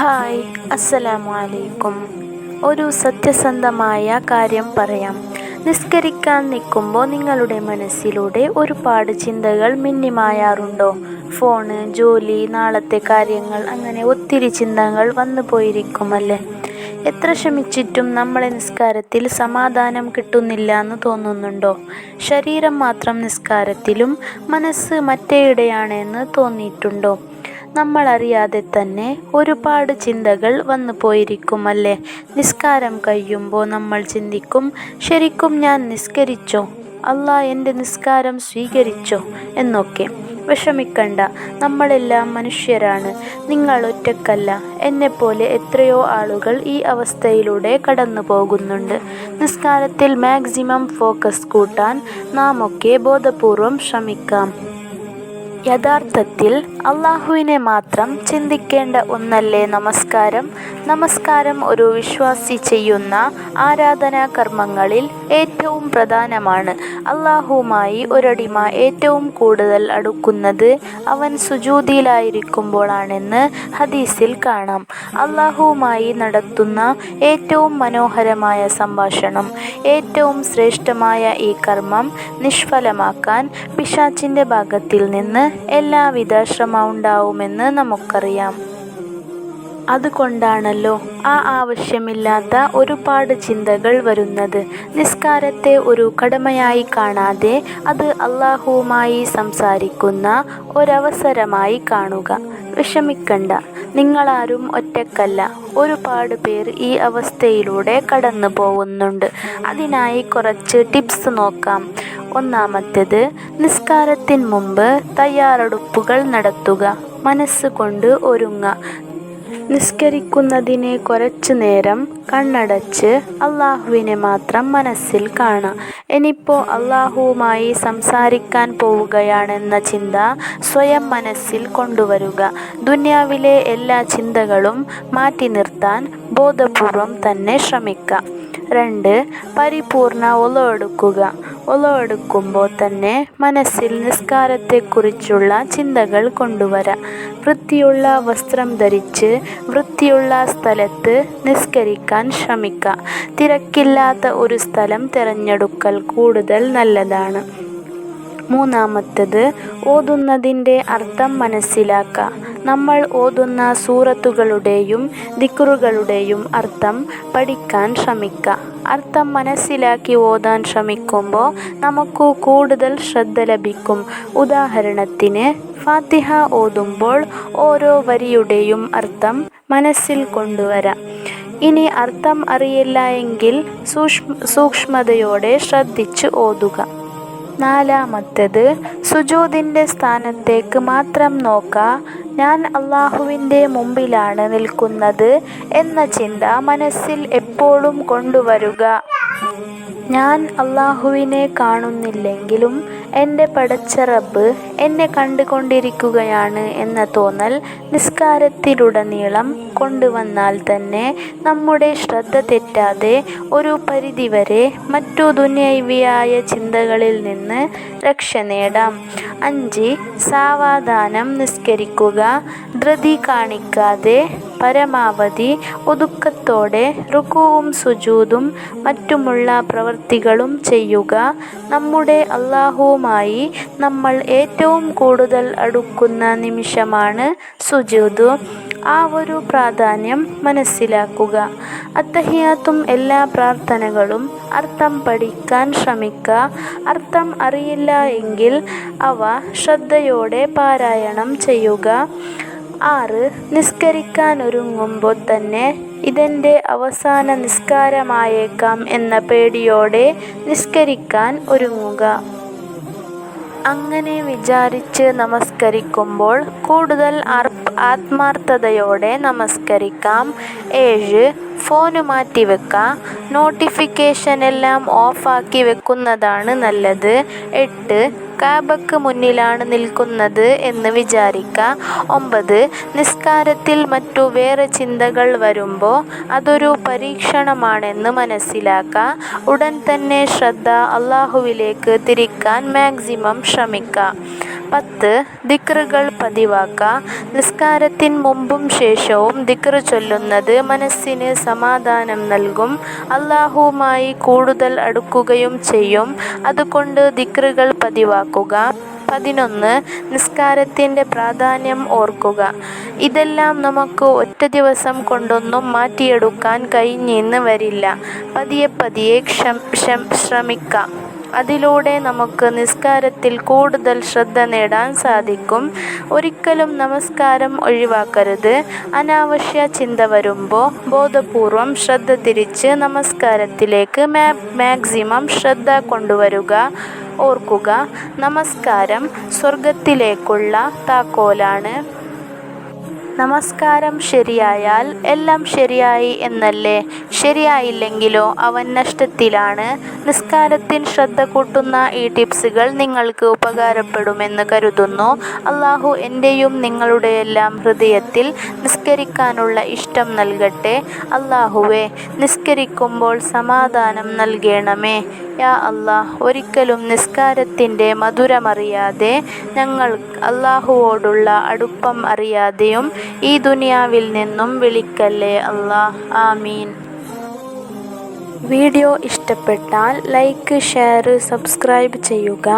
Hi അസ്സലാമു അലൈക്കും ഒരു സത്യസന്ധമായ കാര്യം പറയാം. നിസ്കരിക്കാൻ നിൽക്കുമ്പോൾ നിങ്ങളുടെ മനസ്സിലൂടെ ഒരുപാട് ചിന്തകൾ മിന്നിമായാറുണ്ടോ? ഫോണ് ജോലി നാളത്തെ കാര്യങ്ങൾ അങ്ങനെ ഒത്തിരി ചിന്തകൾ വന്നു പോയിരിക്കുമല്ലേ? എത്ര ശ്രമിച്ചിട്ടും നമ്മളെ നിസ്കാരത്തിൽ സമാധാനം കിട്ടുന്നില്ല എന്ന് തോന്നുന്നുണ്ടോ? ശരീരം മാത്രം നിസ്കാരത്തിലും മനസ്സ് മറ്റേയിടെയാണെന്ന് തോന്നിയിട്ടുണ്ടോ? നമ്മളറിയാതെ തന്നെ ഒരുപാട് ചിന്തകൾ വന്നു പോയിരിക്കുമല്ലേ? നിസ്കാരം കഴിയുമ്പോൾ നമ്മൾ ചിന്തിക്കും ശരിക്കും ഞാൻ നിസ്കരിച്ചോ? അല്ല എന്റെ നിസ്കാരം സ്വീകരിച്ചോ? എന്നൊക്കെ. വിഷമിക്കണ്ട നമ്മളെല്ലാം മനുഷ്യരാണ്. നിങ്ങൾ ഒറ്റക്കല്ല. എന്നെപ്പോലെ എത്രയോ ആളുകൾ ഈ അവസ്ഥയിലൂടെ കടന്നു പോകുന്നുണ്ട്. നിസ്കാരത്തിൽ മാക്സിമം ഫോക്കസ് കൂട്ടാൻ നാമൊക്കെ ബോധപൂർവം ശ്രമിക്കാം. യഥാർത്ഥത്തിൽ അള്ളാഹുവിനെ മാത്രം ചിന്തിക്കേണ്ട ഒന്നല്ലേ നമസ്കാരം? നമസ്കാരം ഒരു വിശ്വാസി ചെയ്യുന്ന ആരാധനാ കർമ്മങ്ങളിൽ ഏറ്റവും പ്രധാനമാണ്. അള്ളാഹുവുമായി ഒരടിമ ഏറ്റവും കൂടുതൽ അടുക്കുന്നത് അവൻ സുജൂതിയിലായിരിക്കുമ്പോഴാണെന്ന് ഹദീസിൽ കാണാം. അള്ളാഹുവുമായി നടത്തുന്ന ഏറ്റവും മനോഹരമായ സംഭാഷണം ഏറ്റവും ശ്രേഷ്ഠമായ ഈ കർമ്മം നിഷ്ഫലമാക്കാൻ പിശാച്ചിന്റെ ഭാഗത്തിൽ നിന്ന് എല്ലാവിധ ശ്രമമുണ്ടാവുമെന്ന് നമുക്കറിയാം. അതുകൊണ്ടാണല്ലോ ആ ആവശ്യമില്ലാത്ത ഒരുപാട് ചിന്തകൾ വരുന്നത്. നിസ്കാരത്തെ ഒരു കടമയായി കാണാതെ അത് അള്ളാഹുവുമായി സംസാരിക്കുന്ന ഒരവസരമായി കാണുക. വിഷമിക്കണ്ട നിങ്ങളാരും ഒറ്റക്കല്ല. ഒരുപാട് പേർ ഈ അവസ്ഥയിലൂടെ കടന്നു പോകുന്നുണ്ട് അതിനായി കുറച്ച് ടിപ്സ് നോക്കാം. ഒന്നാമത്തേത് നിസ്കാരത്തിന് മുമ്പ് തയ്യാറെടുപ്പുകൾ നടത്തുക. മനസ്സുകൊണ്ട് ഒരുങ്ങ. നിസ്കരിക്കുന്നതിന് കുറച്ചു നേരം കണ്ണടച്ച് അള്ളാഹുവിനെ മാത്രം മനസ്സിൽ കാണാം. ഇനിയിപ്പോൾ അള്ളാഹുവുമായി സംസാരിക്കാൻ പോവുകയാണെന്ന ചിന്ത സ്വയം മനസ്സിൽ കൊണ്ടുവരുക. ദുനിയാവിലെ എല്ലാ ചിന്തകളും മാറ്റി നിർത്താൻ ബോധപൂർവം തന്നെ ശ്രമിക്കുക രണ്ട് പരിപൂർണ ഒലവെടുക്കുക ഒലവെടുക്കുമ്പോൾ തന്നെ മനസ്സിൽ നിസ്കാരത്തെക്കുറിച്ചുള്ള ചിന്തകൾ കൊണ്ടുവരാം. വൃത്തിയുള്ള വസ്ത്രം ധരിച്ച് വൃത്തിയുള്ള സ്ഥലത്ത് നിസ്കരിക്കാൻ ശ്രമിക്കുക തിരക്കില്ലാത്ത ഒരു സ്ഥലം തിരഞ്ഞെടുക്കൽ കൂടുതൽ നല്ലതാണ്. മൂന്നാമത്തേത് ഓതുന്നതിന്റെ അർത്ഥം മനസ്സിലാക്കുക. നമ്മൾ ഓതുന്ന സൂറത്തുകളുടെയും ദിക്കുറുകളുടെയും അർത്ഥം പഠിക്കാൻ ശ്രമിക്കുക അർത്ഥം മനസ്സിലാക്കി ഓതാൻ ശ്രമിക്കുമ്പോൾ നമുക്ക് കൂടുതൽ ശ്രദ്ധ ലഭിക്കും. ഉദാഹരണത്തിന് ഫാത്തിഹ ഓതുമ്പോൾ ഓരോ വരിയുടെയും അർത്ഥം മനസ്സിൽ കൊണ്ടുവരാം. ഇനി അർത്ഥം അറിയില്ല എങ്കിൽ സൂക്ഷ്മ സൂക്ഷ്മതയോടെ ശ്രദ്ധിച്ച് ഓതുക. നാലാമത്തേത് സുജൂദിന്റെ സ്ഥാനത്തേക്ക് മാത്രം നോക്ക. ഞാൻ അള്ളാഹുവിന്റെ മുമ്പിലാണ് നിൽക്കുന്നത് എന്ന ചിന്ത മനസ്സിൽ എപ്പോഴും കൊണ്ടുവരുക. ഞാൻ അള്ളാഹുവിനെ കാണുന്നില്ലെങ്കിലും എന്റെ പടച്ച റബ്ബ് എന്നെ കണ്ടുകൊണ്ടിരിക്കുകയാണ് എന്ന തോന്നൽ നിസ്കാരത്തിലുടനീളം കൊണ്ടുവന്നാൽ തന്നെ നമ്മുടെ ശ്രദ്ധ തെറ്റാതെ ഒരു പരിധിവരെ മറ്റു ദുന്യവിയായ ചിന്തകളിൽ നിന്ന് രക്ഷ നേടാം. അഞ്ച് സാവധാനം നിസ്കരിക്കുക ധൃതി കാണിക്കാതെ പരമാവധി ഒതുക്കത്തോടെ റുക്കുവും സുജൂതും മറ്റുമുള്ള പ്രവൃത്തികളും ചെയ്യുക. നമ്മുടെ അള്ളാഹുവുമായി നമ്മൾ ഏറ്റവും കൂടുതൽ അടുക്കുന്ന നിമിഷമാണ് സുജൂദ്. ആ ഒരു പ്രാധാന്യം മനസ്സിലാക്കുക. അത്തഹിയാത്തും എല്ലാ പ്രാർത്ഥനകളും അർത്ഥം പഠിക്കാൻ ശ്രമിക്കുക. അർത്ഥം അറിയില്ല എങ്കിൽ അവ ശ്രദ്ധയോടെ പാരായണം ചെയ്യുക. ആറ് നിസ്കരിക്കാൻ ഒരുങ്ങുമ്പോൾ തന്നെ ഇതെന്റെ അവസാന നിസ്കാരമായേക്കാം എന്ന പേടിയോടെ നിസ്കരിക്കാൻ ഒരുങ്ങുക. അങ്ങനെ വിചാരിച്ച് നമസ്കരിക്കുമ്പോൾ കൂടുതൽ ആത്മാർത്ഥതയോടെ നമസ്കരിക്കാം. ഏഴ് ഫോണ് മാറ്റി വെക്കുക നോട്ടിഫിക്കേഷൻ എല്ലാം ഓഫാക്കി വെക്കുന്നതാണ് നല്ലത്. എട്ട് കാബക്ക് മുന്നിലാണ് നിൽക്കുന്നത് എന്ന് വിചാരിക്കുക ഒമ്പത് നിസ്കാരത്തിൽ മറ്റു വേറെ ചിന്തകൾ വരുമ്പോൾ അതൊരു പരീക്ഷണമാണെന്ന് മനസ്സിലാക്കുക ഉടൻ തന്നെ ശ്രദ്ധ അള്ളാഹുവിലേക്ക് തിരിക്കാൻ മാക്സിമം ശ്രമിക്കുക പത്ത് ദിക്റുകൾ പതിവാക്കാം. നിസ്കാരത്തിന് മുമ്പും ശേഷവും ദിക്റ് ചൊല്ലുന്നത് മനസ്സിന് സമാധാനം നൽകും. അള്ളാഹുവുമായി കൂടുതൽ അടുക്കുകയും ചെയ്യും. അതുകൊണ്ട് ദിക്റുകൾ പതിവാക്കുക. പതിനൊന്ന് നിസ്കാരത്തിന്റെ പ്രാധാന്യം ഓർക്കുക. ഇതെല്ലാം നമുക്ക് ഒറ്റ ദിവസം കൊണ്ടൊന്നും മാറ്റിയെടുക്കാൻ കഴിഞ്ഞെന്ന് വരില്ല. പതിയെ പതിയെ ശ്രമിക്കാം. അതിലൂടെ നമുക്ക് നിസ്കാരത്തിൽ കൂടുതൽ ശ്രദ്ധ നേടാൻ സാധിക്കും. ഒരിക്കലും നമസ്കാരം ഒഴിവാക്കരുത്. അനാവശ്യ ചിന്ത വരുമ്പോൾ ബോധപൂർവം ശ്രദ്ധ തിരിച്ച് നമസ്കാരത്തിലേക്ക് മാക്സിമം ശ്രദ്ധ കൊണ്ടുവരുക. ഓർക്കുക നമസ്കാരം സ്വർഗത്തിലേക്കുള്ള താക്കോലാണ്. നമസ്കാരം ശരിയായാൽ എല്ലാം ശരിയായി എന്നല്ലേ? ശരിയായില്ലെങ്കിലോ അവൻ നഷ്ടത്തിലാണ്. നിസ്കാരത്തിൽ ശ്രദ്ധ കൂട്ടുന്ന ഈ ടിപ്സുകൾ നിങ്ങൾക്ക് ഉപകാരപ്പെടുമെന്ന് കരുതുന്നു. അള്ളാഹു എന്റെയും നിങ്ങളുടെയെല്ലാം ഹൃദയത്തിൽ നിസ്കരിക്കാനുള്ള ഇഷ്ടം നൽകട്ടെ. അള്ളാഹുവെ നിസ്കരിക്കുമ്പോൾ സമാധാനം നൽകണമേ. യാ അല്ലാഹ് ഒരിക്കലും നിസ്കാരത്തിന്റെ മധുരമറിയാതെ ഞങ്ങൾ അള്ളാഹുവോടുള്ള അടുപ്പം അറിയാതെയും ഈ ദുനിയാവിൽ നിന്നും വിളിക്കല്ലേ അല്ലാഹ് ആമീൻ. വീഡിയോ ഇഷ്ടപ്പെട്ടാൽ ലൈക്ക് ഷെയർ സബ്സ്ക്രൈബ് ചെയ്യുക.